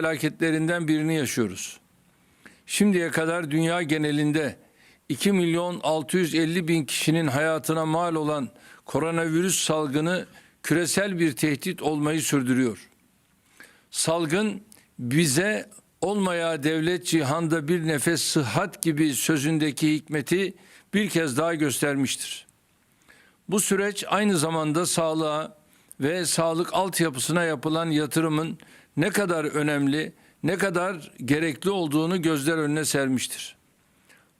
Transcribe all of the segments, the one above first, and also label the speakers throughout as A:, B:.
A: felaketlerinden birini yaşıyoruz. Şimdiye kadar dünya genelinde 2 milyon 650 bin kişinin hayatına mal olan koronavirüs salgını küresel bir tehdit olmayı sürdürüyor. Salgın bize olmaya devlet cihanda bir nefes sıhhat gibi sözündeki hikmeti bir kez daha göstermiştir. Bu süreç aynı zamanda sağlığa ve sağlık altyapısına yapılan yatırımın ne kadar önemli, ne kadar gerekli olduğunu gözler önüne sermiştir.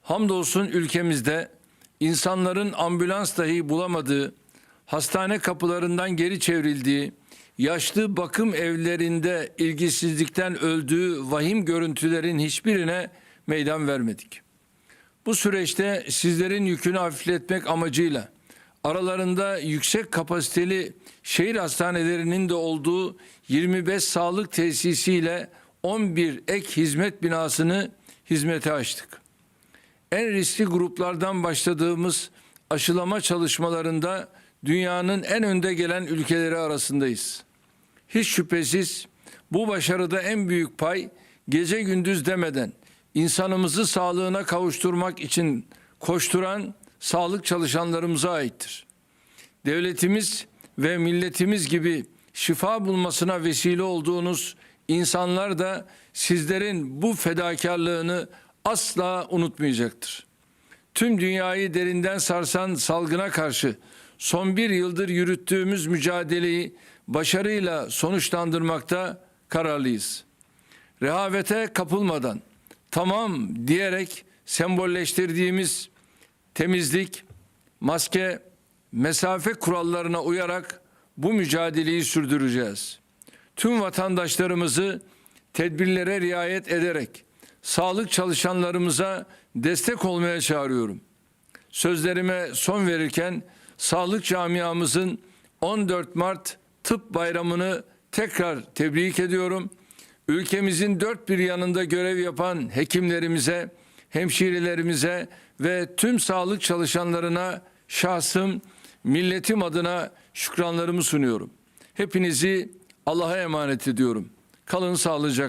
A: Hamdolsun ülkemizde insanların ambulans dahi bulamadığı, hastane kapılarından geri çevrildiği, yaşlı bakım evlerinde ilgisizlikten öldüğü vahim görüntülerin hiçbirine meydan vermedik. Bu süreçte sizlerin yükünü hafifletmek amacıyla aralarında yüksek kapasiteli şehir hastanelerinin de olduğu 25 sağlık tesisiyle 11 ek hizmet binasını hizmete açtık. En riskli gruplardan başladığımız aşılama çalışmalarında dünyanın en önde gelen ülkeleri arasındayız. Hiç şüphesiz bu başarıda en büyük pay gece gündüz demeden insanımızı sağlığına kavuşturmak için koşturan sağlık çalışanlarımıza aittir. Devletimiz ve milletimiz gibi şifa bulmasına vesile olduğunuz insanlar da sizlerin bu fedakarlığını asla unutmayacaktır. Tüm dünyayı derinden sarsan salgına karşı son bir yıldır yürüttüğümüz mücadeleyi başarıyla sonuçlandırmakta kararlıyız. Rehavete kapılmadan tamam diyerek sembolleştirdiğimiz temizlik, maske, mesafe kurallarına uyarak bu mücadeleyi sürdüreceğiz. Tüm vatandaşlarımızı tedbirlere riayet ederek sağlık çalışanlarımıza destek olmaya çağırıyorum. Sözlerime son verirken sağlık camiamızın 14 Mart Tıp Bayramı'nı tekrar tebrik ediyorum. Ülkemizin dört bir yanında görev yapan hekimlerimize, hemşirelerimize ve tüm sağlık çalışanlarına şahsım, milletim adına şükranlarımı sunuyorum. Hepinizi Allah'a emanet ediyorum. Kalın sağlıcakla.